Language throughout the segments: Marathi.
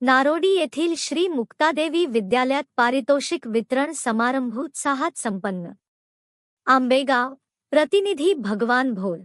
नारोडी येथील श्री मुक्तादेवी विद्यालयात पारितोषिक वितरण समारंभ उत्साहात संपन्न. आंबेगाव प्रतिनिधी भगवान भोर.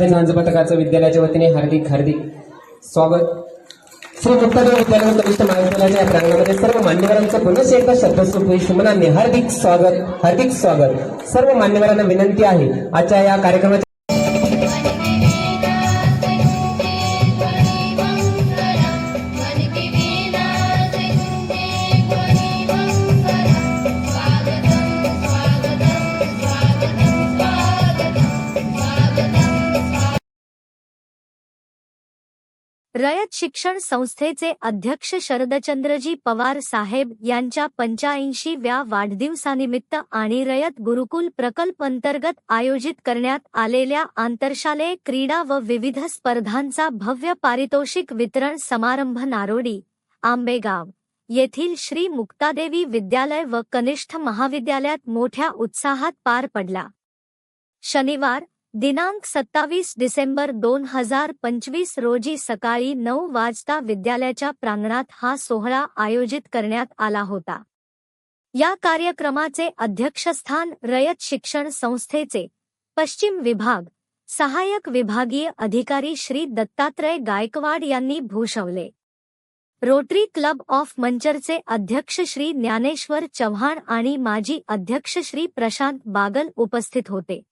नांज पथकाचं विद्यालयाच्या वतीने हार्दिक हार्दिक स्वागत. श्री मुक्तादेव विद्यालय कनिष्ठ महाविद्यालयाच्या या प्रांगणामध्ये सर्व मान्यवरांचं पुनश्च एकदा शब्दस्वरूपी मनाने हार्दिक स्वागत हार्दिक स्वागत. सर्व मान्यवरांना विनंती आहे. आजच्या या कार्यक्रमाच्या रयत शिक्षण संस्थेचे अध्यक्ष शरदचंद्रजी पवार साहेब यांच्या पंच्याऐंशीव्या वाढदिवसानिमित्त आणि रयत गुरुकुल प्रकल्प अंतर्गत आयोजित करण्यात आलेल्या आंतरशालेय क्रीडा व विविध स्पर्धांचा भव्य पारितोषिक वितरण समारंभ नारोडी आंबेगाव येथील श्री मुक्तादेवी विद्यालय व कनिष्ठ महाविद्यालयात मोठ्या उत्साहात पार पडला. शनिवार दिनांक सत्तावीस डिसेंबर दोन हजार पंचवीस रोजी सकाळी नऊ वाजता विद्यालयाच्या प्रांगणात हा सोहळा आयोजित करण्यात आला होता. या कार्यक्रमाचे अध्यक्षस्थान रयत शिक्षण संस्थेचे पश्चिम विभाग सहाय्यक विभागीय अधिकारी श्री दत्तात्रय गायकवाड यांनी भूषवले. रोटरी क्लब ऑफ मंचरचे अध्यक्ष श्री ज्ञानेश्वर चव्हाण आणि माजी अध्यक्ष श्री प्रशांत बागल उपस्थित होते.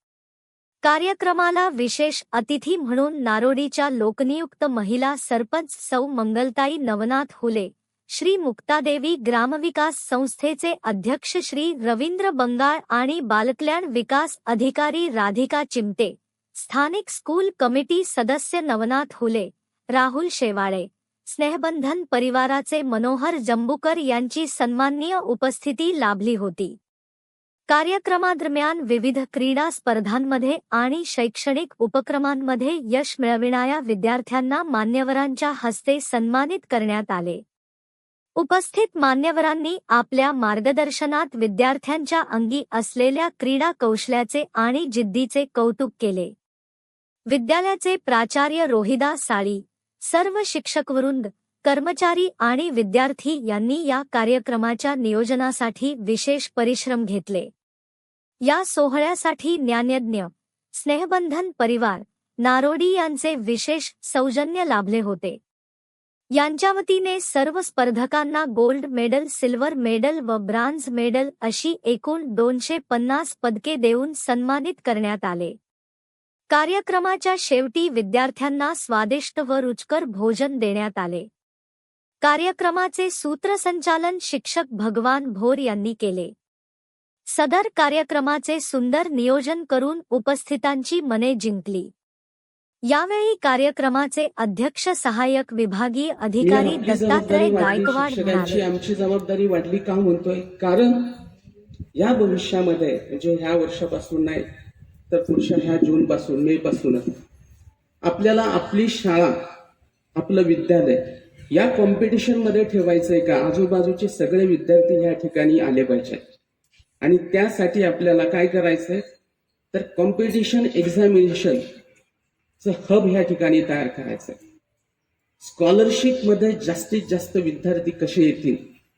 कार्यक्रमाला विशेष अतिथी म्हणून नारोडीच्या लोकनियुक्त महिला सरपंच सौ मंगलताई नवनाथ हुले श्री मुक्तादेवी ग्रामविकास संस्थेचे अध्यक्ष श्री रवींद्र बंगाळ आणि बालकल्याण विकास अधिकारी राधिका चिमटे स्थानिक स्कूल कमिटी सदस्य नवनाथ हुले राहुल शेवाळे स्नेहबंधन परिवाराचे मनोहर जंबुकर यांची सन्माननीय उपस्थिती लाभली होती. कार्यक्रमादरम्यान विविध क्रीडा स्पर्धांमध्ये आणि शैक्षणिक उपक्रमांमध्ये यश मिळविणाऱ्या विद्यार्थ्यांना मान्यवरांच्या हस्ते सन्मानित करण्यात आले. उपस्थित मान्यवरांनी आपल्या मार्गदर्शनात विद्यार्थ्यांच्या अंगी असलेल्या क्रीडा कौशल्याचे आणि जिद्दीचे कौतुक केले. विद्यालयाचे प्राचार्य रोहिदा साळी सर्व शिक्षकवृंद कर्मचारी आणि विद्यार्थी यांनी या कार्यक्रमाच्या नियोजनासाठी विशेष परिश्रम घेतले. या सोहळ्यासाठी ज्ञानयज्ञ स्नेहबंधन परिवार नारोडी यांचे विशेष सौजन्य लाभले होते. यांच्या वतीने सर्व स्पर्धकांना गोल्ड मेडल सिल्वर मेडल व ब्रांझ मेडल अशी एकूण दोनशे पन्नास पदके देऊन सन्मानित करण्यात आले. कार्यक्रमाच्या शेवटी विद्यार्थ्यांना स्वादिष्ट व रुचकर भोजन देण्यात आले. कार्यक्रमाचे सूत्रसंचालन शिक्षक भगवान भोर यांनी केले. सदर कार्यक्रमाचे सुंदर नियोजन करून उपस्थितांची मने जिंकली. यावेळी कार्यक्रमाचे अध्यक्ष सहाय्यक विभागीय अधिकारी दत्तात्रय गायकवाड म्हणाले. आमची जबाबदारी वाढली का म्हणतोय? कारण या भविष्यामध्ये म्हणजे ह्या वर्षापासून नाही तर पुढच्या ह्या जून पासून मे पासूनच आपल्याला आपली शाळा आपलं विद्यालय या कॉम्पिटिशनमध्ये ठेवायचं ठेवायचंय का? आजूबाजूचे सगळे विद्यार्थी या ठिकाणी आले पाहिजेत आणि त्यासाठी आपल्याला काय करायचंय? तर कॉम्पिटिशन एक्झामिनेशन हब ह्या ठिकाणी तयार करायचंय. स्कॉलरशिपमध्ये जास्तीत जास्त विद्यार्थी कसे येतील?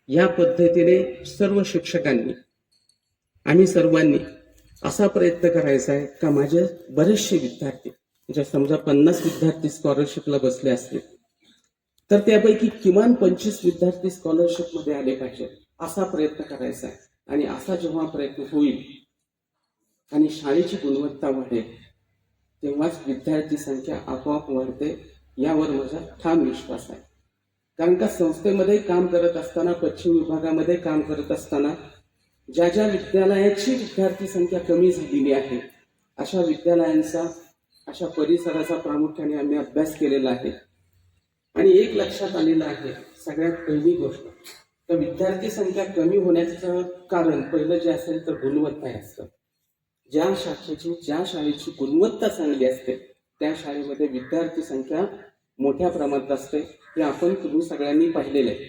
या पद्धतीने सर्व शिक्षकांनी आम्ही सर्वांनी असा प्रयत्न करायचा आहे का माझे बरेचसे विद्यार्थी म्हणजे समजा पन्नास विद्यार्थी स्कॉलरशिपला बसले असतील तर त्यापैकी किमान पंचवीस विद्यार्थी स्कॉलरशिपमध्ये आले पाहिजेत असा प्रयत्न करायचा आहे. आणि असा जेव्हा प्रयत्न होईल आणि शाळेची गुणवत्ता वाढेल तेव्हाच विद्यार्थी संख्या आपोआप वाढते यावर माझा ठाम विश्वास आहे. कारण का संस्थेमध्ये काम करत असताना पश्चिम विभागामध्ये काम करत असताना ज्या ज्या विद्यालयाची विद्यार्थी संख्या कमी झालेली आहे अशा विद्यालयांचा अशा परिसराचा प्रामुख्याने आम्ही अभ्यास केलेला आहे. आणि एक लक्षात आलेलं आहे सगळ्यात पहिली गोष्ट तर विद्यार्थी संख्या कमी होण्याचं कारण पहिलं जे असेल तर गुणवत्ता हे असतं. ज्या शाखेची ज्या शाळेची गुणवत्ता चांगली असते त्या शाळेमध्ये विद्यार्थी संख्या मोठ्या प्रमाणात असते हे आपण तुम्ही सगळ्यांनी पाहिलेलं आहे.